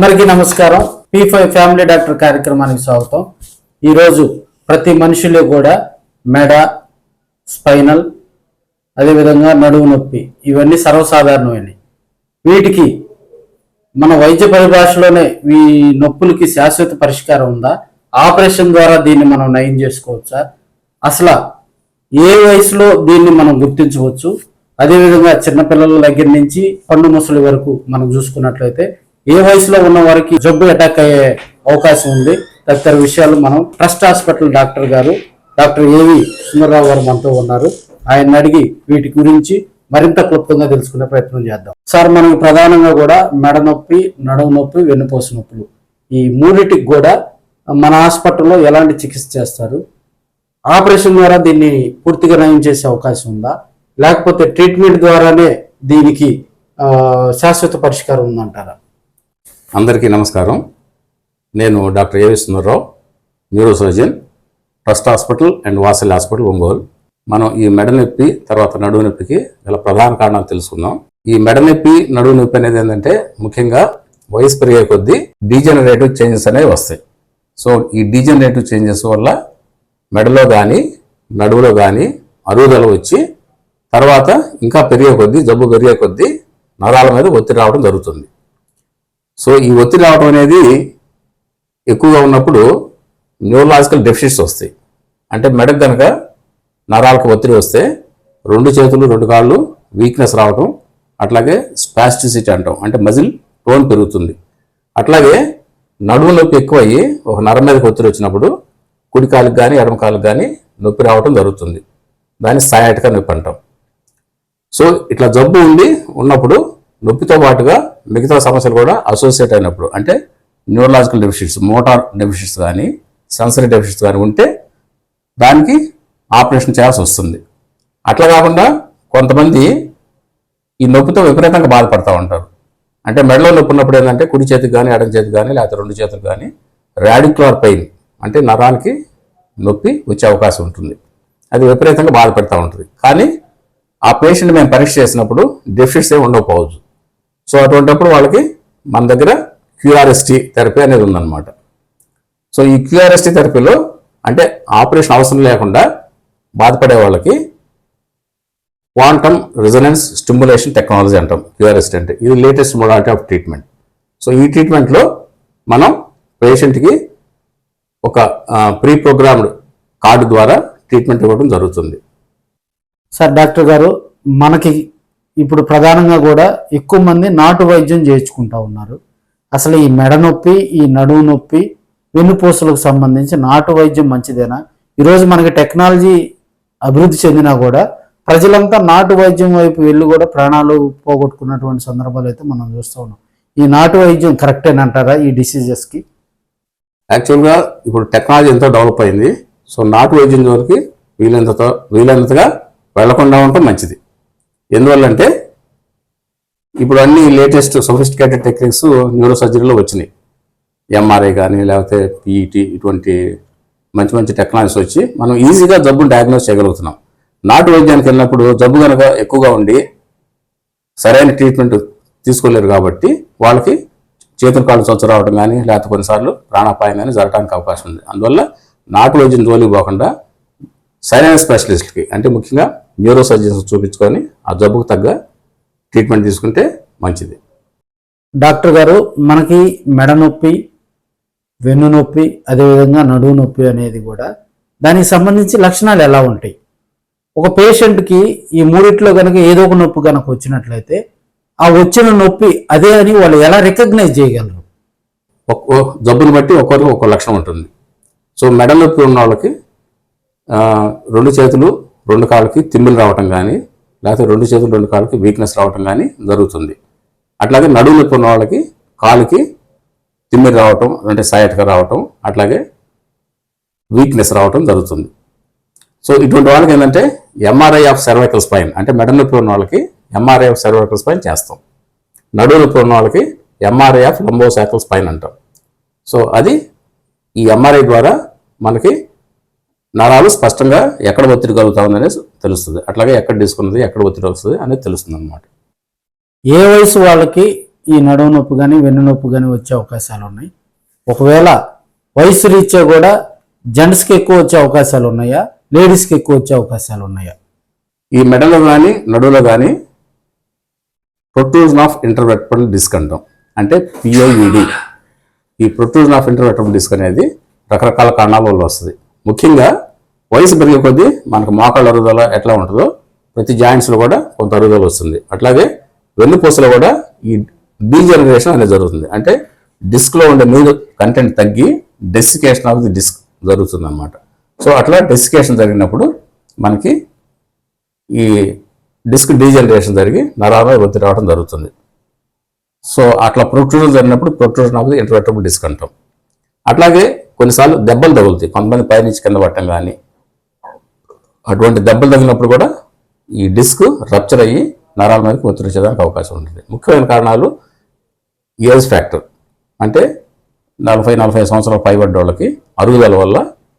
అందరికీ నమస్కారం. P five family doctor కార్యక్రమానికి స్వాగతం. ఈరోజు ప్రతి మనిషిలో కూడా మెడ స్పైనల్ అదేవిధంగా నడుము నొప్పి ఇవన్నీ సర్వసాధారణమైనవి. వీటికి మన వైద్య పరిభాషలోనే ఈ నొప్పులకి శాశ్వత పరిష్కారం ఉందా? ఆపరేషన్ ద్వారా దీన్ని మనం నయం చేసుకోవచ్చా? అసలు ఏ వయసులో దీన్ని మనం గుర్తించవచ్చు? అదేవిధంగా చిన్నపిల్లల దగ్గర నుంచి పండు ముసలి వరకు మనం చూసుకున్నట్లయితే ఏ వయసులో ఉన్న వారికి జబ్బు అటాక్ అయ్యే అవకాశం ఉంది. తదితర విషయాలు మనం ట్రస్ట్ హాస్పిటల్ డాక్టర్ గారు డాక్టర్ ఏవి సుందరరావు గారు మనతో ఉన్నారు. ఆయన అడిగి వీటి గురించి మరింత క్లుప్తంగా తెలుసుకునే ప్రయత్నం చేద్దాం. సార్ మనకు ప్రధానంగా కూడా మెడ నొప్పి నడుము నొప్పి వెన్నుపూస నొప్పులు. ఈ మూడిటికి కూడా మన హాస్పిటల్లో ఎలాంటి చికిత్స చేస్తారు? ఆపరేషన్ ద్వారా దీన్ని పూర్తిగా నయం చేసే అవకాశం ఉందా? లేకపోతే ట్రీట్మెంట్ ద్వారానే దీనికి శాశ్వత పరిష్కారం ఉందంటారా? అందరికీ నమస్కారం. నేను doctor A V Sundararao neuro surgeon trust hospital and Vasal hospital Ongole. మనం ఈ మెడ నొప్పి తర్వాత నడువు నొప్పికి గల ప్రధాన కారణాలు తెలుసుకుందాం. ఈ మెడ నొప్పి నడువు నొప్పి అనేది ఏంటంటే ముఖ్యంగా వయసు పెరిగే కొద్దీ డీజనరేటివ్ చేంజెస్ అనేవి వస్తాయి. సో ఈ డీజనరేటివ్ చేంజెస్ వల్ల మెడలో కానీ నడువులో కానీ అరుగుదల వచ్చి తర్వాత ఇంకా పెరిగే కొద్దీ జబ్బు పెరిగే కొద్దీ నరాల మీద ఒత్తిడి రావడం జరుగుతుంది. సో ఈ ఒత్తిడి రావడం అనేది ఎక్కువగా ఉన్నప్పుడు న్యూరలాజికల్ డెఫిషిట్స్ వస్తాయి. అంటే మెడకు కనుక నరాలకు ఒత్తిడి వస్తే రెండు చేతులు రెండు కాళ్ళు వీక్నెస్ రావడం అట్లాగే స్పాస్టిసిటీ అంటాం. అంటే మజిల్ టోన్ పెరుగుతుంది. అట్లాగే నడుము నొప్పి ఎక్కువయ్యి ఒక నరం మీదకి ఒత్తిడి వచ్చినప్పుడు కుడి కాలుకి కానీ ఎడమ కాలుకి కానీ నొప్పి రావడం జరుగుతుంది. దాన్ని సయాటిక నొప్పి అంటాం. సో ఇట్లా జబ్బు ఉండి ఉన్నప్పుడు నొప్పితో పాటుగా మిగతా సమస్యలు కూడా అసోసియేట్ అయినప్పుడు అంటే న్యూరలాజికల్ డెఫిషిట్స్ మోటార్ డెఫిషిట్స్ కానీ సెన్సరీ డెఫిషిట్స్ కానీ ఉంటే దానికి ఆపరేషన్ చేయాల్సి వస్తుంది. అట్లా కాకుండా కొంతమంది ఈ నొప్పితో విపరీతంగా బాధపడతా ఉంటారు. అంటే మెడలో నొప్పి ఉన్నప్పుడు ఏంటంటే కుడి చేతికి కానీ ఎడం చేతికి కానీ లేకపోతే రెండు చేతులు కానీ రాడిక్యులర్ పెయిన్ అంటే నరానికి నొప్పి వచ్చే అవకాశం ఉంటుంది. అది విపరీతంగా బాధపడతా ఉంటుంది. కానీ ఆ పేషెంట్ మేము పరీక్ష చేసినప్పుడు డెఫిషిట్స్ ఏమి ఉండకపోవచ్చు. సో అటువంటిప్పుడు వాళ్ళకి మన దగ్గర క్యూఆర్ఎస్టీ థెరపీ అనేది ఉందన్నమాట. సో ఈ క్యూఆర్ఎస్టీ థెరపీలో అంటే ఆపరేషన్ అవసరం లేకుండా బాధపడే వాళ్ళకి క్వాంటమ్ రిజనెన్స్ స్టిమ్యులేషన్ టెక్నాలజీ అంటాం క్యూఆర్ఎస్టీ అంటే. ఇది latest modality of treatment. So ఈ ట్రీట్మెంట్లో మనం పేషెంట్కి ఒక ప్రీ ప్రోగ్రామ్డ్ కార్డు ద్వారా ట్రీట్మెంట్ ఇవ్వడం జరుగుతుంది. సార్ డాక్టర్ గారు మనకి ఇప్పుడు ప్రధానంగా కూడా ఎక్కువ మంది నాటు వైద్యం చేయించుకుంటా ఉన్నారు. అసలు ఈ మెడ నొప్పి ఈ నడుము నొప్పి వెన్నుపూసలకు సంబంధించి నాటు వైద్యం మంచిదేనా? ఈరోజు మనకి టెక్నాలజీ అభివృద్ధి చెందినా కూడా ప్రజలంతా నాటు వైద్యం వైపు వెళ్ళి కూడా ప్రాణాలు పోగొట్టుకున్నటువంటి సందర్భాలు అయితే మనం చూస్తూ ఉన్నాం. ఈ నాటు వైద్యం కరెక్టేనంటారా ఈ డిసీజెస్కి? యాక్చువల్గా ఇప్పుడు టెక్నాలజీ ఎంతో డెవలప్ అయింది. సో నాటు వైద్యం వరకు వీలైనంత వీలైనంతగా వెళ్ళకుండా ఉండటం మంచిది. ఎందువల్లంటే ఇప్పుడు అన్ని లేటెస్ట్ సొఫిస్టికేటెడ్ టెక్నిక్స్ న్యూరో సర్జరీలో వచ్చినాయి. ఎంఆర్ఐ కానీ లేకపోతే పీఈటీ ఇటువంటి మంచి మంచి టెక్నాలజీస్ వచ్చి మనం ఈజీగా జబ్బును డయాగ్నోస్ చేయగలుగుతున్నాం. నాటు వైద్యానికి వెళ్ళినప్పుడు జబ్బు కనుక ఎక్కువగా ఉండి సరైన ట్రీట్మెంట్ తీసుకోలేరు కాబట్టి వాళ్ళకి చేతులు కాళ్ళు చొచ్చు రావడం కానీ లేకపోతే కొన్నిసార్లు ప్రాణాపాయం కానీ జరగడానికి అవకాశం ఉంది. అందువల్ల నాటు వైద్యం జోలికి పోకుండా సరైన స్పెషలిస్ట్కి అంటే ముఖ్యంగా న్యూరో సర్జన్స్ చూపించుకొని ఆ జబ్బుకు తగ్గ ట్రీట్మెంట్ తీసుకుంటే మంచిది. డాక్టర్ గారు మనకి మెడ నొప్పి వెన్ను నొప్పి అదేవిధంగా నడువు నొప్పి అనేది కూడా దానికి సంబంధించి లక్షణాలు ఎలా ఉంటాయి? ఒక పేషెంట్కి ఈ మూడిట్లో కనుక ఏదో ఒక నొప్పి కనుక వచ్చినట్లయితే ఆ వచ్చిన నొప్పి అదే అని వాళ్ళు ఎలా రికగ్నైజ్ చేయగలరు? ఒక్కో జబ్బుని బట్టి ఒక్కొక్కరికి ఒక్కో లక్షణం ఉంటుంది. సో మెడ నొప్పి ఉన్న వాళ్ళకి రెండు చేతులు రెండు కాళ్ళకి తిమ్మిలు రావటం కానీ లేకపోతే రెండు చేతులు రెండు కాళ్ళకి వీక్నెస్ రావటం కానీ జరుగుతుంది. అట్లాగే నడువు నొప్పి ఉన్న వాళ్ళకి కాలుకి తిమ్మిరి రావటం అంటే సయాటిక రావటం అట్లాగే వీక్నెస్ రావటం జరుగుతుంది. సో ఇటువంటి వాళ్ళకి ఏంటంటే ఎంఆర్ఐ ఆఫ్ సర్వైకల్ స్పైన్ అంటే మెడ నొప్పి ఉన్న వాళ్ళకి ఎంఆర్ఐ ఆఫ్ సర్వైకల్ స్పైన్ చేస్తాం. నడువు నొప్పి ఉన్న వాళ్ళకి M R I of lumbosacral spine అంటాం. సో అది ఈ ఎంఆర్ఐ ద్వారా మనకి నరాలు స్పష్టంగా ఎక్కడ ఒత్తిడి కలుగుతా ఉందనేది తెలుస్తుంది. అట్లాగే ఎక్కడ తీసుకున్నది ఎక్కడ ఒత్తిడి వస్తుంది అనేది తెలుస్తుంది అనమాట ఏ వయసు వాళ్ళకి ఈ నడుము నొప్పి కానీ వెన్ను నొప్పి కానీ వచ్చే అవకాశాలు ఉన్నాయి? ఒకవేళ వయసు రీత్యా కూడా జెంట్స్కి ఎక్కువ వచ్చే అవకాశాలు ఉన్నాయా? లేడీస్కి ఎక్కువ వచ్చే అవకాశాలు ఉన్నాయా? ఈ మెడలో కానీ నడువులో కానీ ప్రొట్రూజన్ ఆఫ్ ఇంటర్వెట్రల్ డిస్క్ అంటాం. అంటే పిఐఈడి ఈ ప్రొట్రూజన్ ఆఫ్ ఇంటర్వెట్రల్ డిస్క్ అనేది రకరకాల కారణాల వల్ల వస్తుంది. ముఖ్యంగా వయసు పెరిగే కొద్దీ మనకు మోకాళ్ళ అరుగుదల ఎట్లా ఉంటుందో ప్రతి జాయింట్స్లో కూడా కొంత అరుగుదల వస్తుంది. అట్లాగే వెన్నుపూసలో కూడా ఈ డీజనరేషన్ అనేది జరుగుతుంది. అంటే డిస్క్లో ఉండే నీరు కంటెంట్ తగ్గి డెసికేషన్ ఆఫ్ ది డిస్క్ జరుగుతుంది అనమాట సో అట్లా డెసికేషన్ జరిగినప్పుడు మనకి ఈ డిస్క్ డీజనరేషన్ జరిగి నరాల ఒత్తిడి రావడం జరుగుతుంది. సో అట్లా ప్రొట్రూజన్ జరిగినప్పుడు protrusion of the intervertebral disc అంటాం. అట్లాగే కొన్నిసార్లు దెబ్బలు తగులుతాయి. కొంతమంది పైనుంచి కింద పట్టడం కానీ అటువంటి దెబ్బలు తగిలినప్పుడు కూడా ఈ డిస్క్ రప్చర్ అయ్యి నరాల మీదకి ఒత్తిడి అవకాశం ఉంటుంది. ముఖ్యమైన కారణాలు ఏజ్ ఫ్యాక్టర్. అంటే నలభై నలభై సంవత్సరాల పైబడ్డ వాళ్ళకి అరుగుదల వల్ల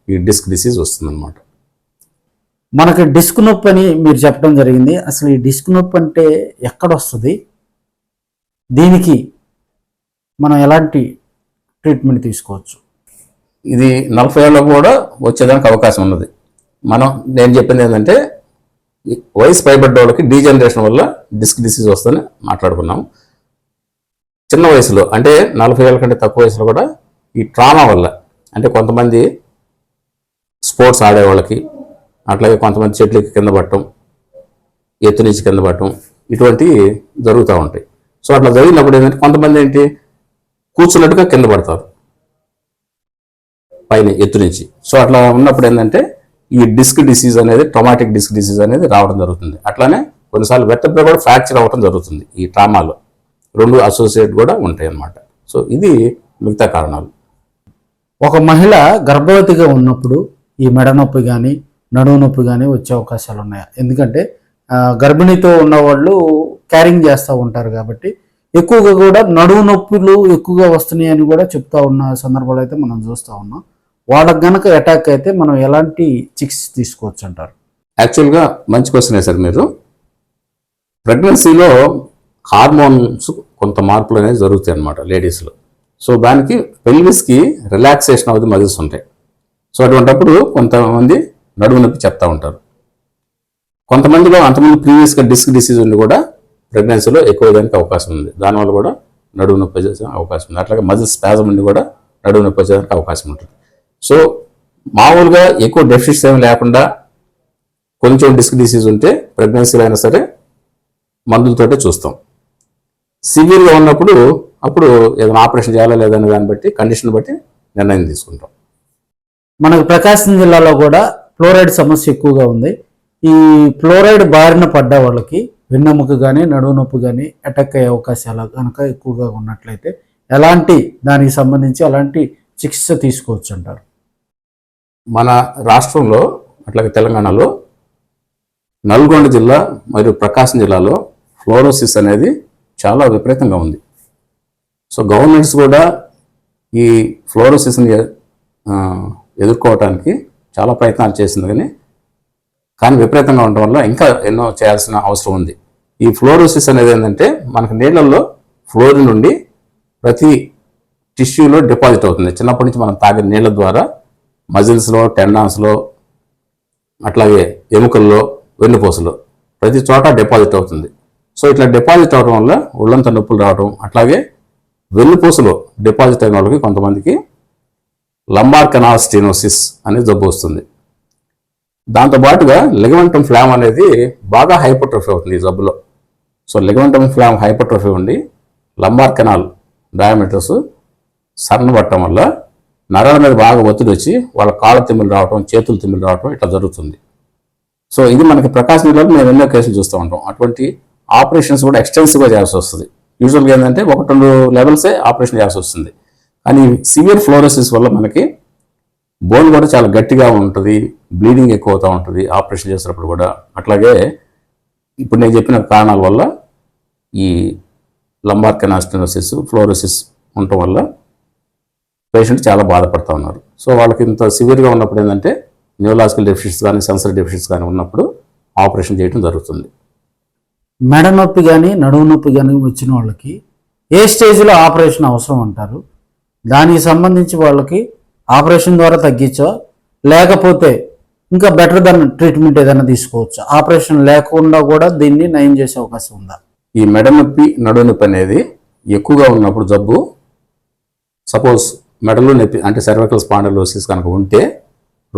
ఈ డిస్క్ డిసీజ్ వస్తుందన్నమాట. మనకి డిస్క్ నొప్పి అని మీరు చెప్పడం జరిగింది. అసలు ఈ డిస్క్ నొప్పి అంటే ఎక్కడ వస్తుంది? దీనికి మనం ఎలాంటి ట్రీట్మెంట్ తీసుకోవచ్చు? ఇది నలభై ఏళ్ళకు కూడా వచ్చేదానికి అవకాశం ఉన్నది. మనం నేను చెప్పింది ఏంటంటే ఈ వయసు పైబడ్డ వాళ్ళకి డీజనరేషన్ వల్ల డిస్క్ డిసీజ్ వస్తుందని మాట్లాడుకున్నాం. చిన్న వయసులో అంటే నలభై ఏళ్ళ కంటే తక్కువ వయసులో కూడా ఈ ట్రామా వల్ల అంటే కొంతమంది స్పోర్ట్స్ ఆడే వాళ్ళకి అట్లాగే కొంతమంది చెట్లకి కింద పట్టడం ఎత్తు నుంచి కింద పట్టడం ఇటువంటివి జరుగుతూ ఉంటాయి. సో అట్లా జరిగినప్పుడు ఏంటంటే కొంతమంది ఏంటి కూర్చున్నట్టుగా కింద పడతారు. పైన ఎత్తు నుంచి. సో అట్లా ఉన్నప్పుడు ఏంటంటే ఈ డిస్క్ డిసీజ్ అనేది ట్రమాటిక్ డిస్క్ డిసీజ్ అనేది రావడం జరుగుతుంది. అట్లానే కొన్నిసార్లు వెట్టబ్ర కూడా ఫ్రాక్చర్ అవ్వడం జరుగుతుంది ఈ ట్రామాలో. రెండు అసోసియేట్ కూడా ఉంటాయి అన్నమాట సో ఇది మిగతా కారణాలు. ఒక మహిళ గర్భవతిగా ఉన్నప్పుడు ఈ మెడ నొప్పి కానీ నడుము నొప్పి కానీ వచ్చే అవకాశాలు ఉన్నాయా? ఎందుకంటే గర్భిణితో ఉన్న వాళ్ళు క్యారింగ్ చేస్తూ ఉంటారు కాబట్టి ఎక్కువగా కూడా నడువు నొప్పులు ఎక్కువగా వస్తున్నాయి అని కూడా చెప్తా ఉన్న సందర్భాలు అయితే మనం చూస్తూ ఉన్నాం. వాళ్ళకి గనక అటాక్ అయితే మనం ఎలాంటి చికిత్స తీసుకోవచ్చు అంటారు యాక్చువల్గా మంచి క్వశ్చన్ సార్ మీరు. ప్రెగ్నెన్సీలో హార్మోన్స్ కొంత మార్పులు అనేవి జరుగుతాయి అన్నమాట లేడీస్లో సో దానికి పెల్విస్కి రిలాక్సేషన్ అవుతుంది మజిల్స్ ఉంటాయి. సో అటువంటప్పుడు కొంతమంది నడుము నొప్పి చెప్తా ఉంటారు. కొంతమందిలో అంతమంది ప్రీవియస్గా డిస్క్ డిసీజ్ ఉండి కూడా ప్రెగ్నెన్సీలో ఎక్కువ దానికి అవకాశం ఉంది. దానివల్ల కూడా నడుము నొప్పి వచ్చే అవకాశం ఉంది. అట్లాగే మజిల్ స్పాజం ఉండి కూడా నడుము నొప్పి వచ్చేదానికి అవకాశం ఉంటుంది. సో మామూలుగా ఎక్కువ డెఫిషియన్స్ ఏమి లేకుండా కొంచెం డిస్క్ డిసీజ్ ఉంటే ప్రెగ్నెన్సీలో అయినా సరే మందులతోటే చూస్తాం. సివియర్గా ఉన్నప్పుడు అప్పుడు ఏదైనా ఆపరేషన్ చేయాలా లేదనే దాన్ని బట్టి కండిషన్ బట్టి నిర్ణయం తీసుకుంటాం. మనకు ప్రకాశం జిల్లాలో కూడా ఫ్లోరైడ్ సమస్య ఎక్కువగా ఉంది. ఈ ఫ్లోరైడ్ బారిన పడ్డ వాళ్ళకి వెన్నెముక కానీ నడువు నొప్పి కానీ అటాక్ అయ్యే అవకాశాలు కనుక ఎక్కువగా ఉన్నట్లయితే ఎలాంటి దానికి సంబంధించి అలాంటి చికిత్స తీసుకోవచ్చు అంటారు? మన రాష్ట్రంలో అట్లాగే తెలంగాణలో నల్గొండ జిల్లా మరియు ప్రకాశం జిల్లాలో ఫ్లోరోసిస్ అనేది చాలా విపరీతంగా ఉంది. సో గవర్నమెంట్స్ కూడా ఈ ఫ్లోరోసిస్ని ఎదుర్కోవటానికి చాలా ప్రయత్నాలు చేసింది కానీ కానీ విపరీతంగా ఉండటం వల్ల ఇంకా ఎన్నో చేయాల్సిన అవసరం ఉంది. ఈ ఫ్లోరోసిస్ అనేది ఏంటంటే మనకు నీళ్ళల్లో ఫ్లోరిన్ నుండి ప్రతి టిష్యూలో డిపాజిట్ అవుతుంది. చిన్నప్పటి నుంచి మనం తాగే నీళ్ళ ద్వారా మజిల్స్లో టెండాన్స్లో అట్లాగే ఎముకల్లో వెన్నుపూసలో ప్రతి చోట డిపాజిట్ అవుతుంది. సో ఇట్లా డిపాజిట్ అవడం వల్ల ఒళ్ళంతా నొప్పులు రావడం అట్లాగే వెన్నుపూసలో డిపాజిట్ అయిన వాళ్ళకి కొంతమందికి లంబార్ కెనాల్ స్టీనోసిస్ అనే జబ్బు వస్తుంది. దాంతోపాటుగా లిగమెంటం ఫ్లామ్ అనేది బాగా హైపర్ట్రోఫీ అవుతుంది ఈ జబ్బులో. సో లిగమెంటం ఫ్లామ్ హైపర్ట్రోఫీ ఉండి లంబార్ కెనాల్ డయామీటర్స్ సన్నబట్టడం వల్ల నరాల మీద బాగా ఒత్తిడి వచ్చి వాళ్ళ కాళ్ళ తిమ్మిలు రావటం చేతులు తిమ్మిలు రావటం ఇట్లా జరుగుతుంది. సో ఇది మనకి ప్రకాశం జిల్లాలో మేము ఎన్నో కేసులు చూస్తూ ఉంటాం. అటువంటి ఆపరేషన్స్ కూడా ఎక్స్టెన్సివ్గా చేయాల్సి వస్తుంది. యూజువల్గా ఏంటంటే ఒకటి రెండు లెవెల్సే ఆపరేషన్ చేయాల్సి వస్తుంది. కానీ సివియర్ ఫ్లోరోసిస్ వల్ల మనకి బోన్ కూడా చాలా గట్టిగా ఉంటుంది బ్లీడింగ్ ఎక్కువ అవుతూ ఉంటుంది ఆపరేషన్ చేసేటప్పుడు కూడా. అట్లాగే ఇప్పుడు నేను చెప్పిన కారణాల వల్ల ఈ లంబార్ కెనాస్టెనోసిస్ ఫ్లోరోసిస్ ఉండటం వల్ల పేషెంట్ చాలా బాధపడుతూ ఉన్నారు. సో వాళ్ళకి ఇంత సివియర్గా ఉన్నప్పుడు ఏంటంటే న్యూలాజికల్ డెఫిషియన్స్ కానీ సెన్సర్ డెఫిషియన్స్ కానీ ఉన్నప్పుడు ఆపరేషన్ చేయడం జరుగుతుంది. మెడ నొప్పి కానీ నడుము నొప్పి కానీ వచ్చిన వాళ్ళకి ఏ స్టేజ్లో ఆపరేషన్ అవసరం అంటారు? దానికి సంబంధించి వాళ్ళకి ఆపరేషన్ ద్వారా తగ్గించో లేకపోతే ఇంకా బెటర్ దన్ ట్రీట్మెంట్ ఏదైనా తీసుకోవచ్చు? ఆపరేషన్ లేకుండా కూడా దీన్ని నయం చేసే అవకాశం ఉందా? ఈ మెడ నొప్పి నడుము నొప్పి అనేది ఎక్కువగా ఉన్నప్పుడు జబ్బు సపోజ్ మెడలో నొప్పి అంటే సర్వైకల్ స్పాండలోసిస్ కనుక ఉంటే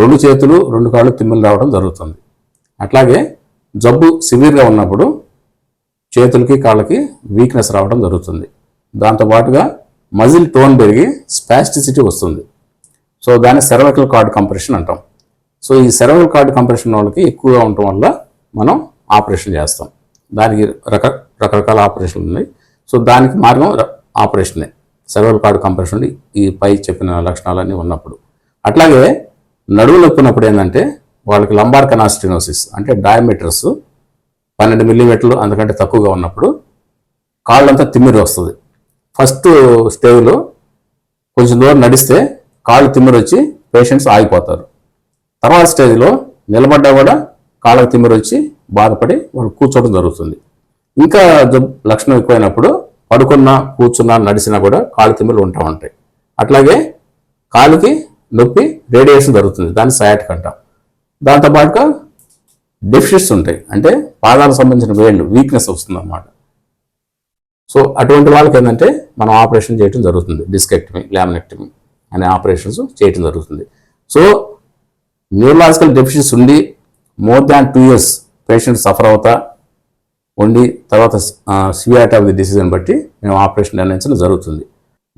రెండు చేతులు రెండు కాళ్ళు తిమ్మిలు రావడం జరుగుతుంది. అట్లాగే జబ్బు సివియర్గా ఉన్నప్పుడు చేతులకి కాళ్ళకి వీక్నెస్ రావడం జరుగుతుంది. దాంతో పాటుగా మజిల్ టోన్ పెరిగి స్పాస్టిసిటీ వస్తుంది. సో దాన్ని సెర్వైకల్ కార్డ్ కంప్రెషన్ అంటాం. సో ఈ సెర్వైకల్ కార్డ్ కంప్రెషన్ వాళ్ళకి ఎక్కువగా ఉండటం వల్ల మనం ఆపరేషన్ చేస్తాం. దానికి రక రకరకాల ఆపరేషన్లు ఉన్నాయి. సో దానికి మార్గం ఆపరేషనే సెర్వల్ కార్డ్ కంప్రెషన్ ఉండి ఈ పై చెప్పిన లక్షణాలన్నీ ఉన్నప్పుడు. అట్లాగే నడువు నొప్పి ఉన్నప్పుడు ఏంటంటే వాళ్ళకి లంబార్ కనాస్టినోసిస్ అంటే డయామీటర్స్ పన్నెండు మిల్లీమీటర్లు అందుకంటే తక్కువగా ఉన్నప్పుడు కాళ్ళంతా తిమ్మిరి వస్తుంది. ఫస్ట్ స్టేజ్లో కొంచెం దూరం నడిస్తే కాళ్ళు తిమ్మిరి వచ్చి పేషెంట్స్ ఆగిపోతారు. తర్వాత స్టేజ్లో నిలబడ్డా కూడా కాళ్ళకు తిమ్మిరి వచ్చి బాధపడి వాళ్ళు కూర్చోవడం జరుగుతుంది. ఇంకా లక్షణం ఎక్కువైనప్పుడు పడుకున్నా కూర్చున్నా నడిచినా కూడా కాళ్ళు తిమ్మలు ఉంటా ఉంటాయి. అట్లాగే కాలుకి నొప్పి రేడియేషన్ జరుగుతుంది. దాన్ని సయాటిక్ అంటాం. దాంతోపాటుగా డెఫిషిట్స్ ఉంటాయి. అంటే పాదాలకు సంబంధించిన వేళ్ళు వీక్నెస్ వస్తుంది అన్నమాట సో అటువంటి వాళ్ళకి ఏంటంటే మనం ఆపరేషన్ చేయటం జరుగుతుంది. డిస్కెక్టమీ లామినెక్టమీ అనే ఆపరేషన్స్ చేయటం జరుగుతుంది. సో న్యూరలాజికల్ డెఫిషియన్స్ ఉండి more than two years patient suffer అవుతా ఉండి తర్వాత సివియారిటీ ఆఫ్ ది డిసీజన్ బట్టి మేము ఆపరేషన్ నిర్ణయించడం జరుగుతుంది.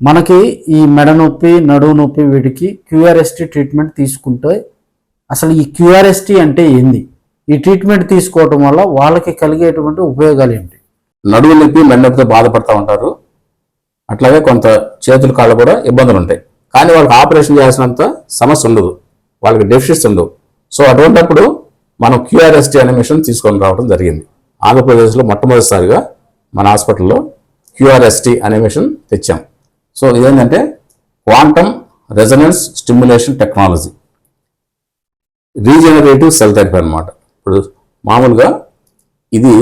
మనకి ఈ మెడ నొప్పి నడువు నొప్పి వీటికి క్యూఆర్ఎస్టీ ట్రీట్మెంట్ తీసుకుంటే అసలు ఈ క్యూఆర్ఎస్టీ అంటే ఏంది? ఈ ట్రీట్మెంట్ తీసుకోవటం వల్ల వాళ్ళకి కలిగేటువంటి ఉపయోగాలు ఏంటి? నడుము నొప్పి మెడ నొప్పితో బాధపడతా ఉంటారు. అట్లాగే కొంత చేతులు కాళ్ళు కూడా ఇబ్బందులు ఉంటాయి. కానీ వాళ్ళకి ఆపరేషన్ చేయాల్సినంత సమస్య ఉండదు. వాళ్ళకి డెఫిషిట్స్ ఉండవు. సో అటువంటప్పుడు మనం క్యూఆర్ఎస్టీ అనే మిషన్ తీసుకొని రావడం జరిగింది. ఆంధ్రప్రదేశ్లో మొట్టమొదటిసారిగా మన హాస్పిటల్లో క్యూఆర్ఎస్టీ అనే మిషన్ తెచ్చాం. సో ఇదేంటంటే quantum resonance stimulation technology. Regenerative cell therapy అనమాట ఇప్పుడు మామూలుగా ఇది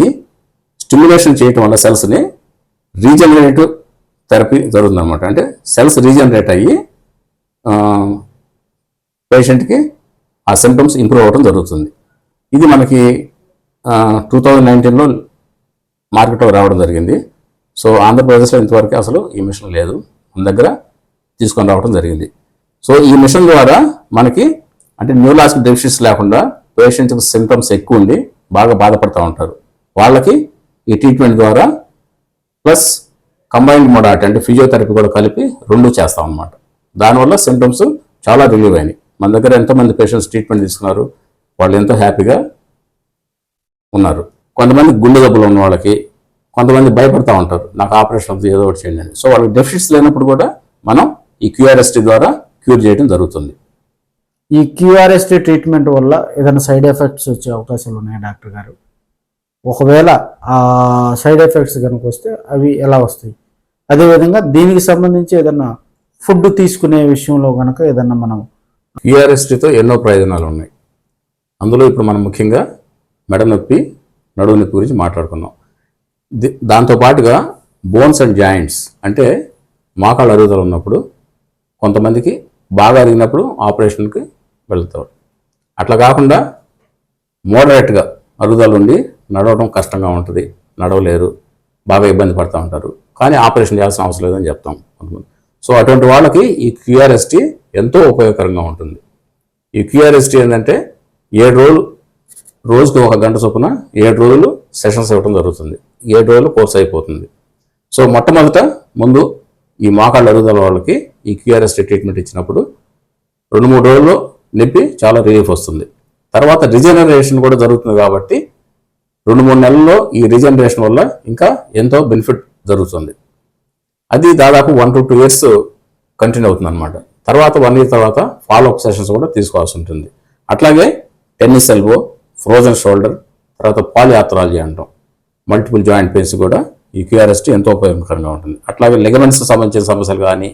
స్టిమ్యులేషన్ చేయటం వల్ల సెల్స్ని రీజనరేటివ్ థెరపీ జరుగుతుంది అనమాట అంటే సెల్స్ రీజనరేట్ అయ్యి పేషెంట్కి ఆ సిమ్టమ్స్ ఇంప్రూవ్ అవ్వడం జరుగుతుంది. ఇది మనకి టూ థౌజండ్ నైన్టీన్లో మార్కెట్లో రావడం జరిగింది. సో ఆంధ్రప్రదేశ్లో ఇంతవరకు అసలు ఈ మిషన్ లేదు. మన దగ్గర తీసుకొని రావడం జరిగింది. సో ఈ మిషన్ ద్వారా మనకి అంటే న్యూలాజికల్ డెఫిషియన్స్ లేకుండా పేషెంట్స్ సింటమ్స్ ఎక్కువ ఉండి బాగా బాధపడుతూ ఉంటారు. వాళ్ళకి ఈ ట్రీట్మెంట్ ద్వారా ప్లస్ కంబైన్డ్ మోడాలిటీ అంటే ఫిజియోథెరపీ కూడా కలిపి రెండు చేస్తాం అనమాట దానివల్ల సింటమ్స్ చాలా రిలీవ్ అయినాయి. మన దగ్గర ఎంతోమంది పేషెంట్స్ ట్రీట్మెంట్ తీసుకున్నారు? వాళ్ళు ఎంతో హ్యాపీగా ఉన్నారు. కొంతమంది గుండె జబ్బులు ఉన్న వాళ్ళకి కొంతమంది భయపడతా ఉంటారు. నాకు ఆపరేషన్ అవుతుంది ఏదో ఒకటి చేయండి అని. సో వాళ్ళకి డెఫిషిట్స్ లేనప్పుడు కూడా మనం ఈ క్యూఆర్ఎస్టీ ద్వారా క్యూర్ చేయడం జరుగుతుంది. ఈ క్యూఆర్ఎస్టీ ట్రీట్మెంట్ వల్ల ఏదైనా సైడ్ ఎఫెక్ట్స్ వచ్చే అవకాశాలు ఉన్నాయా డాక్టర్ గారు? ఒకవేళ ఆ సైడ్ ఎఫెక్ట్స్ కనుక వస్తే అవి ఎలా వస్తాయి? అదేవిధంగా దీనికి సంబంధించి ఏదైనా ఫుడ్ తీసుకునే విషయంలో కనుక ఏదన్నా మనం క్యూఆర్ఎస్టీతో ఎన్నో ప్రయోజనాలు ఉన్నాయి. అందులో ఇప్పుడు మనం ముఖ్యంగా మెడ నొప్పి నడువు నొప్పి గురించి మాట్లాడుకున్నాం. దాంతోపాటుగా దాంతో పాటుగా బోన్స్ అండ్ జాయింట్స్ అంటే మోకాళ్ళ అరుగుదల ఉన్నప్పుడు కొంతమందికి బాగా అరిగినప్పుడు ఆపరేషన్కి వెళ్తారు. అట్లా కాకుండా మోడరేట్గా అరుగుదల ఉండి నడవడం కష్టంగా ఉంటుంది నడవలేరు బాగా ఇబ్బంది పడుతూ ఉంటారు. కానీ ఆపరేషన్ చేయాల్సిన అవసరం లేదని చెప్తాం కొంతమంది. సో అటువంటి వాళ్ళకి ఈ క్యూఆర్ఎస్టీ ఎంతో ఉపయోగకరంగా ఉంటుంది. ఈ క్యూఆర్ఎస్టీ ఏంటంటే ఏడు రోజులు రోజుకి ఒక గంట చొప్పున ఏడు రోజులు సెషన్స్ ఇవ్వడం జరుగుతుంది. ఏడు రోజులు కోర్స్ అయిపోతుంది. సో మొట్టమొదట ముందు ఈ మోకాళ్ళ అరుగుదల వాళ్ళకి ఈ క్యూఆర్ఎస్టీ ట్రీట్మెంట్ ఇచ్చినప్పుడు రెండు మూడు రోజులు నొప్పి చాలా రిలీఫ్ వస్తుంది. తర్వాత రిజనరేషన్ కూడా జరుగుతుంది కాబట్టి రెండు మూడు నెలల్లో ఈ రిజనరేషన్ వల్ల ఇంకా ఎంతో బెనిఫిట్ జరుగుతుంది. అది దాదాపు one to two years continue అవుతుంది అనమాట తర్వాత వన్ ఇయర్ తర్వాత ఫాలో అప్ సెషన్స్ కూడా తీసుకోవాల్సి ఉంటుంది. అట్లాగే టెన్నిస్ ఎల్బో ఫ్రోజన్ షోల్డర్ తర్వాత పాలియాథరాలజీ అంటాం. మల్టిపుల్ జాయింట్ పెయిన్స్ కూడా ఈ క్యూఆర్ఎస్టీ ఎంతో ఉపయోగకరంగా ఉంటుంది. అట్లాగే లెగమెంట్స్ సంబంధించిన సమస్యలు కానీ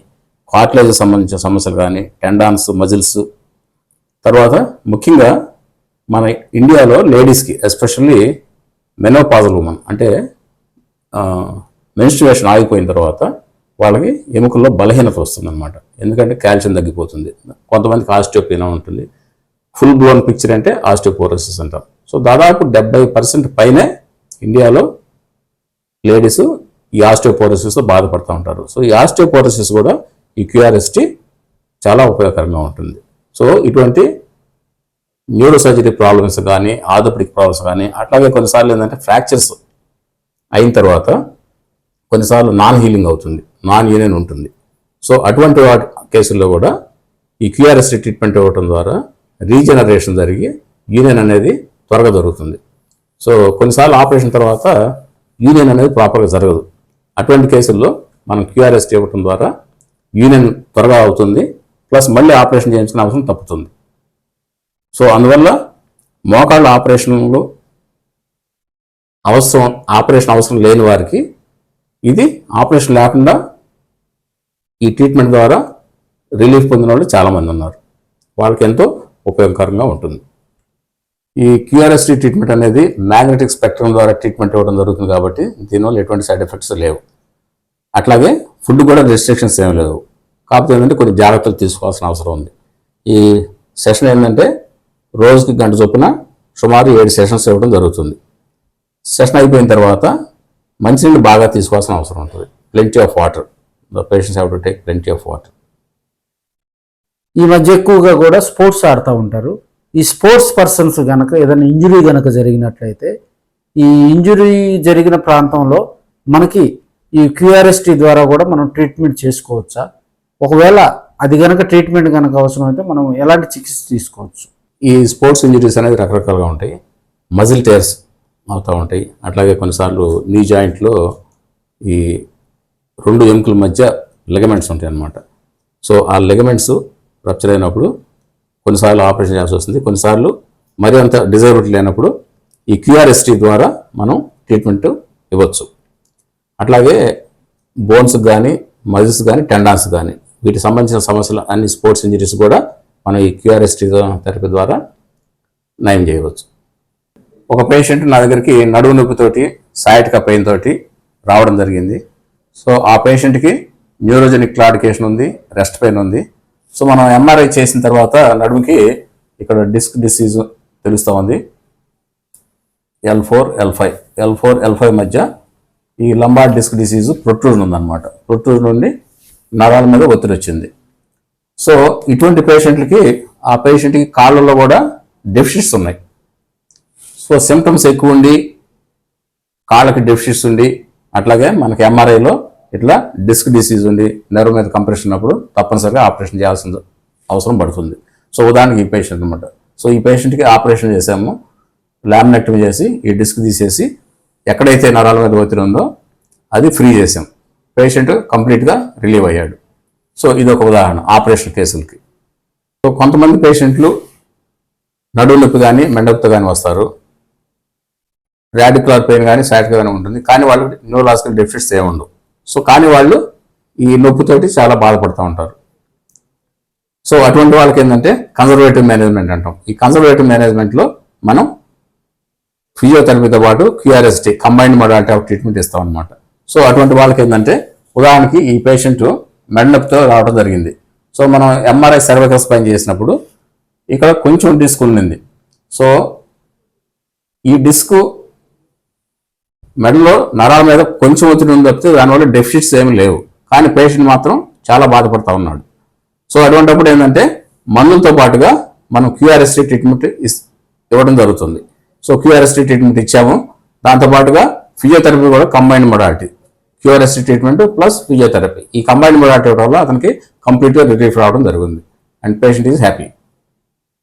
కార్ట్లేజ్ సంబంధించిన సమస్యలు కానీ టెండాన్స్ మజిల్స్ తర్వాత ముఖ్యంగా మన ఇండియాలో లేడీస్కి ఎస్పెషల్లీ మెనోపాజల్ ఉమెన్ అంటే మెన్స్ట్రువేషన్ ఆగిపోయిన తర్వాత వాళ్ళకి ఎముకల్లో బలహీనత వస్తుందన్నమాట. ఎందుకంటే కాల్షియం తగ్గిపోతుంది. కొంతమందికి ఆస్టియోపీనా ఉంటుంది. ఫుల్ బ్లోన్ పిక్చర్ అంటే ఆస్టియోపోరోసిస్ అంటాం. సో దాదాపు డెబ్బై పర్సెంట్ పైనే ఇండియాలో లేడీస్ ఈ ఆస్టియోపోరోసిస్తో బాధపడుతూ ఉంటారు. సో ఈ ఆస్టియోపోరోసిస్ కూడా ఈ క్యూఆర్ఎస్టీ చాలా ఉపయోగకరంగా ఉంటుంది. సో ఇటువంటి న్యూరో సర్జరీ ప్రాబ్లమ్స్ కానీ ఆర్థోపెడిక్ ప్రాబ్లమ్స్ కానీ అట్లాగే కొన్నిసార్లు ఏంటంటే ఫ్రాక్చర్స్ అయిన తర్వాత కొన్నిసార్లు నాన్ హీలింగ్ అవుతుంది నాన్ యూనియన్ ఉంటుంది. సో అటువంటి వాటి కేసుల్లో కూడా ఈ క్యూఆర్ఎస్టీ ట్రీట్మెంట్ ఇవ్వడం ద్వారా రీజనరేషన్ జరిగి యూనియన్ అనేది త్వరగా దొరుకుతుంది సో కొన్నిసార్లు ఆపరేషన్ తర్వాత యూనియన్ అనేది ప్రాపర్గా జరగదు. అటువంటి కేసుల్లో మనం క్యూఆర్ఎస్ ఇవ్వటం ద్వారా యూనియన్ త్వరగా అవుతుంది ప్లస్ మళ్ళీ ఆపరేషన్ చేయించిన అవసరం తప్పుతుంది. సో అందువల్ల మోకాళ్ళ ఆపరేషన్లు అవసరం ఆపరేషన్ అవసరం లేని వారికి ఇది ఆపరేషన్ లేకుండా ఈ ట్రీట్మెంట్ ద్వారా రిలీఫ్ పొందిన వాళ్ళు చాలామంది ఉన్నారు. వాళ్ళకి ఎంతో ఉపయోగకరంగా ఉంటుంది. ఈ Q R S T treatment అనేది మ్యాగ్నెటిక్ స్పెక్ట్రమ్ ద్వారా ట్రీట్మెంట్ ఇవ్వడం జరుగుతుంది కాబట్టి దీనివల్ల ఎటువంటి సైడ్ ఎఫెక్ట్స్ లేవు. అట్లాగే ఫుడ్ కూడా రెస్ట్రిక్షన్స్ ఏమి లేవు. కాకపోతే ఏంటంటే కొన్ని జాగ్రత్తలు తీసుకోవాల్సిన అవసరం ఉంది. ఈ సెషన్ ఏంటంటే రోజుకి గంట చొప్పున సుమారు ఏడు సెషన్స్ ఇవ్వడం జరుగుతుంది. సెషన్ అయిపోయిన తర్వాత మంచినీళ్ళు బాగా తీసుకోవాల్సిన అవసరం ఉంటుంది. Plenty of water. The patients have to take plenty of water. ఈ మధ్య ఎక్కువగా కూడా స్పోర్ట్స్ ఆడుతూ ఉంటారు. ఈ స్పోర్ట్స్ పర్సన్స్ కనుక ఏదైనా ఇంజురీ కనుక జరిగినట్లయితే ఈ ఇంజురీ జరిగిన ప్రాంతంలో మనకి ఈ క్యూఆర్ఎస్టీ ద్వారా కూడా మనం ట్రీట్మెంట్ చేసుకోవచ్చా? ఒకవేళ అది కనుక ట్రీట్మెంట్ గనక అవసరమైతే మనం ఎలాంటి చికిత్స తీసుకోవచ్చు? ఈ స్పోర్ట్స్ ఇంజరీస్ అనేది రకరకాలుగా ఉంటాయి. మజిల్ టేర్స్ అవుతూ ఉంటాయి. అట్లాగే కొన్నిసార్లు నీ జాయింట్లో ఈ రెండు ఎముకల మధ్య లెగమెంట్స్ ఉంటాయి అన్నమాట సో ఆ లెగమెంట్స్ రప్చర్ అయినప్పుడు కొన్నిసార్లు ఆపరేషన్ చేయాల్సి వస్తుంది. కొన్నిసార్లు మరి అంత డిజైబిలిటీ లేనప్పుడు ఈ క్యూఆర్ఎస్టీ ద్వారా మనం ట్రీట్మెంట్ ఇవ్వచ్చు. అట్లాగే బోన్స్ కానీ మజిల్స్ కానీ టెండాన్స్ కానీ వీటికి సంబంధించిన సమస్యలు అన్ని స్పోర్ట్స్ ఇంజరీస్ కూడా మనం ఈ క్యూఆర్ఎస్టీ థెరపీ ద్వారా నయం చేయవచ్చు. ఒక పేషెంట్ నా దగ్గరికి నడువు నొప్పితోటి సయాటిక పెయిన్ తోటి రావడం జరిగింది. సో ఆ పేషెంట్కి న్యూరోజెనిక్ క్లాడికేషన్ ఉంది రెస్ట్ పెయిన్ ఉంది. సో మనం ఎంఆర్ఐ చేసిన తర్వాత నడుముకి ఇక్కడ డిస్క్ డిసీజ్ తెలుస్తూ ఉంది. L four L five L four L five మధ్య ఈ లంబార్ డిస్క్ డిసీజ్ ప్రొట్రూజన్ ఉందన్నమాట. ప్రొట్రూజన్ నుండి నరాల మీద ఒత్తిడి వచ్చింది. సో ఇటువంటి పేషెంట్లకి ఆ పేషెంట్కి కాళ్ళలో కూడా డెఫిషిట్స్ ఉన్నాయి. సో సిమ్టమ్స్ ఎక్కువ ఉండి కాళ్ళకి డెఫిషిట్స్ ఉండి అట్లాగే మనకి ఎంఆర్ఐలో ఇట్లా డిస్క్ డిసీజ్ ఉండి నెర్వ్ మీద కంప్రెషన్ ఉన్నప్పుడు తప్పనిసరిగా ఆపరేషన్ చేయాల్సిన అవసరం పడుతుంది. సో ఉదాహరణకి ఈ పేషెంట్ అనమాట సో ఈ పేషెంట్కి ఆపరేషన్ చేసాము. లామినెక్టమీ చేసి ఈ డిస్క్ తీసేసి ఎక్కడైతే నరాల మీద ఒత్తిడి ఉందో అది ఫ్రీ చేసాం. పేషెంట్ కంప్లీట్గా రిలీవ్ అయ్యాడు. సో ఇది ఒక ఉదాహరణ ఆపరేషన్ కేసులకి. సో కొంతమంది పేషెంట్లు నడువు నొప్పి కానీ మెండొప్పి కానీ వస్తారు. రాడికులర్ పెయిన్ కానీ సాటిక్ కానీ ఉంటుంది. కానీ వాళ్ళు న్యూరలాజికల్ డెఫిషిట్స్ ఏముండవు. సో కానీ వాళ్ళు ఈ నొప్పితోటి చాలా బాధపడుతూ ఉంటారు. సో అటువంటి వాళ్ళకి ఏంటంటే కన్జర్వేటివ్ మేనేజ్మెంట్ అంటాం. ఈ కన్జర్వేటివ్ మేనేజ్మెంట్లో మనం ఫిజియోథెరపీతో పాటు Q R S T combined modality of treatment ఇస్తాం అనమాట సో అటువంటి వాళ్ళకి ఏంటంటే ఉదాహరణకి ఈ పేషెంట్ మెడనొప్పితో రావడం జరిగింది. సో మనం ఎంఆర్ఐ సర్వైకల్ స్పైన్ చేసినప్పుడు ఇక్కడ కొంచెం డిస్క్ ఉండింది సో ఈ డిస్క్ మెడలో నరాల మీద కొంచెం ఒత్తిడి ఉంది తప్పితే దానివల్ల డెఫిషిట్స్ ఏమి లేవు. కానీ పేషెంట్ మాత్రం చాలా బాధపడతా ఉన్నాడు. సో అటువంటిప్పుడు ఏంటంటే మందులతో పాటుగా మనం క్యూఆర్ఎస్టీ ట్రీట్మెంట్ ఇవ్వడం జరుగుతుంది. సో క్యూఆర్ఎస్టీ ట్రీట్మెంట్ ఇచ్చాము. దాంతోపాటుగా ఫిజియోథెరపీ కూడా combined modality Q R S T treatment plus physiotherapy ఈ కంబైన్డ్ మొడాలిటీ వల్ల అతనికి కంప్లీట్గా రిలీఫ్ రావడం జరిగింది అండ్ పేషెంట్ ఈజ్ హ్యాపీ